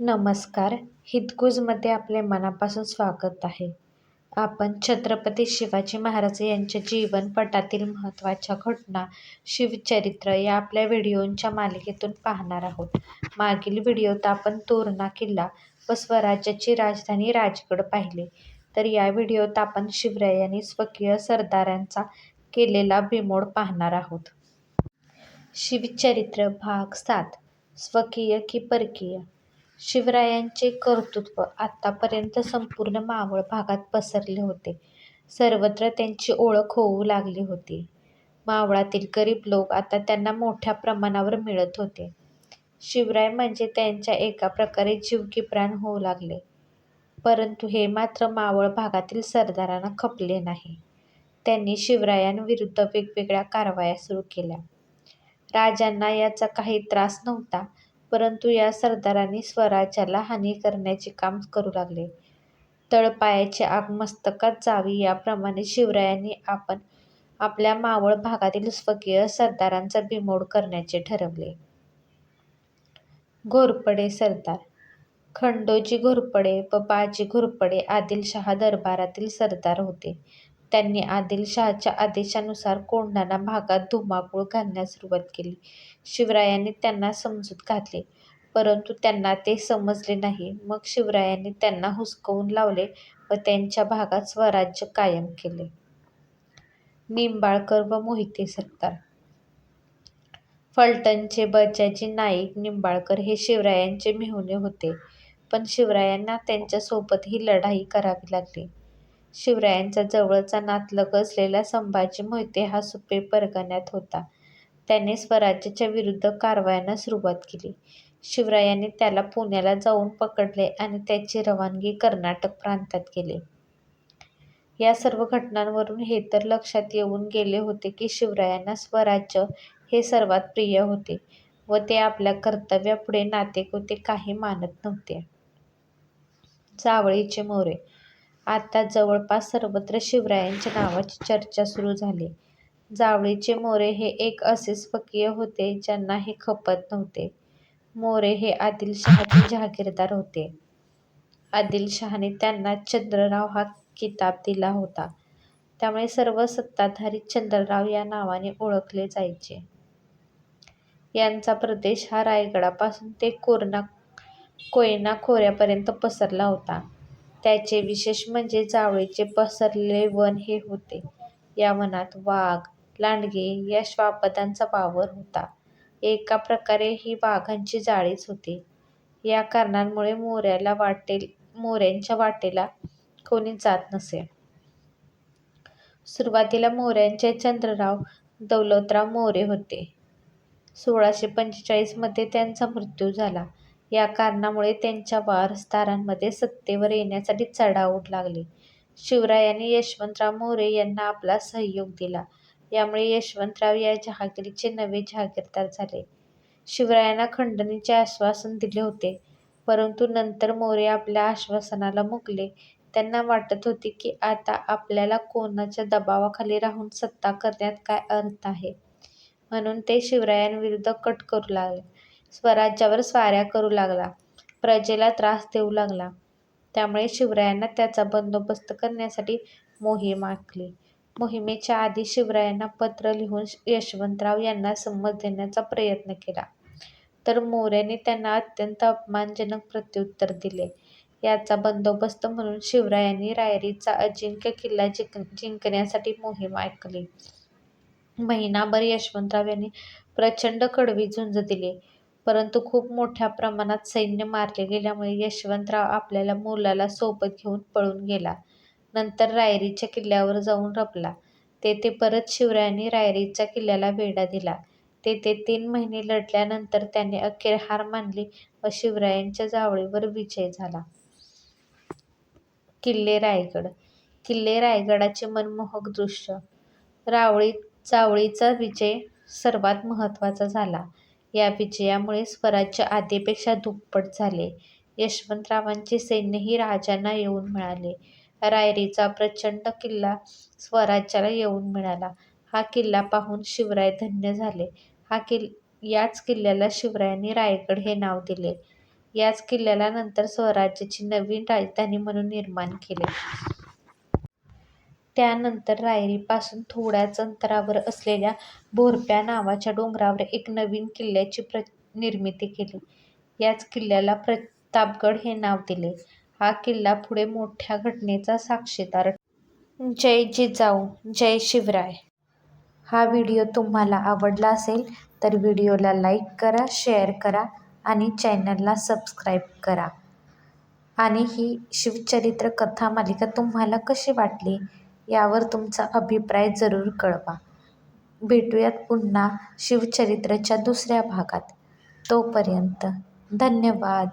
नमस्कार. हितगुजमध्ये आपले मनापासून स्वागत आहे. आपण छत्रपती शिवाजी महाराज यांच्या जीवनपटातील महत्त्वाच्या घटना शिवचरित्र या आपल्या व्हिडिओंच्या मालिकेतून पाहणार आहोत. मागील व्हिडिओत आपण तोरणा किल्ला व स्वराज्याची राजधानी राजगड पाहिले. तर या व्हिडिओत आपण शिवरायांनी स्वकीय सरदारांचा केलेला बिमोड पाहणार आहोत. शिवचरित्र भाग सात स्वकीय की परकीय? शिवरायांचे कर्तृत्व आतापर्यंत संपूर्ण मावळ भागात पसरले होते. सर्वत्र त्यांची ओळख होऊ लागली होती. मावळातील गरीब लोक आता त्यांना मोठ्या प्रमाणावर मिळत होते. शिवराय म्हणजे त्यांच्या एका प्रकारे जीव की प्राण होऊ लागले. परंतु हे मात्र मावळ भागातील सरदारांना खपले नाही. त्यांनी शिवरायांविरुद्ध वेगवेगळ्या कारवाया सुरू केल्या. राजांना याचा काही त्रास नव्हता परंतु या सरदारांनी स्वराज्याला हानी करण्याचे काम करू लागले. तळपायाची आग मस्तकात जावी याप्रमाणे शिवरायांनी आपण आपल्या मावळ भागातील स्वकीय सरदारांचा बिमोड करण्याचे ठरवले. घोरपडे सरदार खंडोजी घोरपडे व बाजी घोरपडे आदिलशहा दरबारातील सरदार होते. त्यांनी आदिलशहाच्या आदेशानुसार कोंढाणा भागात धुमाकूळ घालण्यास सुरुवात केली. शिवरायांनी त्यांना समजूत घातली परंतु त्यांना ते समजले नाही. मग शिवरायांनी त्यांना हुसकावून लावले व त्यांच्या भागात स्वराज्य कायम केले. निंबाळकर व मोहिते सरदार फलटणचे बजाजी नाईक निंबाळकर हे शिवरायांचे मेहुणे होते पण शिवरायांना त्यांच्यासोबतही लढाई करावी लागली. शिवरायांचा जवळचा नातलग असलेला संभाजी मोहिते हा सुपे परगण्यात होता. त्याने स्वराज्याच्या विरुद्ध कारवायांना सुरुवात केली. शिवरायांनी त्याला पुण्याला जाऊन पकडले आणि त्याची रवानगी कर्नाटक प्रांतात केली. या सर्व घटनांवरून हे तर लक्षात येऊन गेले होते की शिवरायांना स्वराज्य हे सर्वात प्रिय होते व ते आपल्या कर्तव्यापुढे नातेगोते काही मानत नव्हते. जावळीचे मोरे आता जवळपास सर्वत्र शिवरायांच्या नावाची चर्चा सुरू झाली. जावळीचे मोरे हे एक असे स्वकीय होते ज्यांना हे खपत नव्हते. मोरे हे आदिलशहाचे जहागीरदार होते. आदिलशहाने त्यांना चंद्रराव हा किताब दिला होता त्यामुळे सर्व सत्ताधारी चंद्रराव या नावाने ओळखले जायचे. यांचा प्रदेश हा रायगडापासून ते कोयना खोऱ्यापर्यंत पसरला होता. त्याचे विशेष म्हणजे जावळीचे पसरलेले वन हे होते. या वनात वाघ, लांडगे या श्वापदांचा वावर होता. एका प्रकारे ही वाघांची जाळीच होती. या कारणांमुळे मोऱ्यांच्या वाटेला कोणी जात नसे. सुरुवातीला मोऱ्यांचे चंद्रराव दौलतराव मोरे होते. सोळाशे पंचेचाळीसमध्ये त्यांचा मृत्यू झाला. या कारणामुळे त्यांच्या वारसदारांमध्ये सत्तेवर येण्यासाठी चढाओढ लागली. शिवरायांनी यशवंतराव मोरे यांना आपला सहयोग दिला. यामुळे यशवंतराव या जहागिरीचे नवे जहागीरदार झाले. शिवरायांना खंडणीचे आश्वासन दिले होते परंतु नंतर मोरे आपल्या आश्वासनाला मुकले. त्यांना वाटत होते की आता आपल्याला कोणाच्या दबावाखाली राहून सत्ता करण्यात काय अर्थ आहे म्हणून ते शिवरायांविरुद्ध कट करू लागले. स्वराज्यावर स्वाऱ्या करू लागला. प्रजेला त्रास देऊ लागला. त्यामुळे शिवरायांना त्याचा बंदोबस्त करण्यासाठी मोहीम आखली. मोहिमेच्या आधी शिवरायांना पत्र लिहून यशवंतराव यांना संमत देण्याचा प्रयत्न केला तर मोऱ्याने त्यांना अत्यंत अपमानजनक प्रत्युत्तर दिले. याचा बंदोबस्त म्हणून शिवरायांनी रायरीचा अजिंक्य किल्ला जिंक जिंकण्यासाठी मोहीम ऐकली महिनाभर यशवंतराव यांनी प्रचंड कडवी झुंज दिली परंतु खूप मोठ्या प्रमाणात सैन्य मारले गेल्यामुळे यशवंतराव आपल्याला मुलाला सोबत घेऊन पळून गेला. नंतर रायरीच्या किल्ल्यावर जाऊन रपला तेथे परत शिवरायांनी रायरीच्या किल्ल्याला वेढा दिला. तेथे तीन महिने लढल्यानंतर त्याने अखेर हार मानली व शिवरायांच्या जावळीवर विजय झाला. किल्ले रायगड किल्ले रायगडाचे मनमोहक दृश्य रावळी जावळीचा विजय सर्वात महत्त्वाचा झाला. या विजयामुळे स्वराज्य आधीपेक्षा दुप्पट झाले. यशवंतरावांचे सैन्यही राजांना येऊन मिळाले. रायरीचा प्रचंड किल्ला स्वराज्याला येऊन मिळाला. हा किल्ला पाहून शिवराय धन्य झाले. याच किल्ल्याला शिवरायांनी रायगड हे नाव दिले. याच किल्ल्याला नंतर स्वराज्याची नवीन राजधानी म्हणून निर्माण केले. त्यानंतर रायरीपासून थोड्याच अंतरावर असलेल्या भोरप्या नावाच्या डोंगरावर एक नवीन किल्ल्याची प्र निर्मिती केली. याच किल्ल्याला प्रतापगड हे नाव दिले. हा किल्ला पुढे मोठ्या घटनेचा साक्षीदार ठरला. जय जिजाऊ जय शिवराय हा व्हिडिओ तुम्हाला आवडला असेल तर व्हिडिओला लाईक करा शेअर करा आणि चॅनलला सबस्क्राईब करा आणि ही शिवचरित्र कथा मालिका तुम्हाला कशी वाटली यावर तुमचा अभिप्राय जरूर कळवा. भेटूयात पुन्हा शिवचरित्रच्या दुसऱ्या भागात. तोपर्यंत धन्यवाद.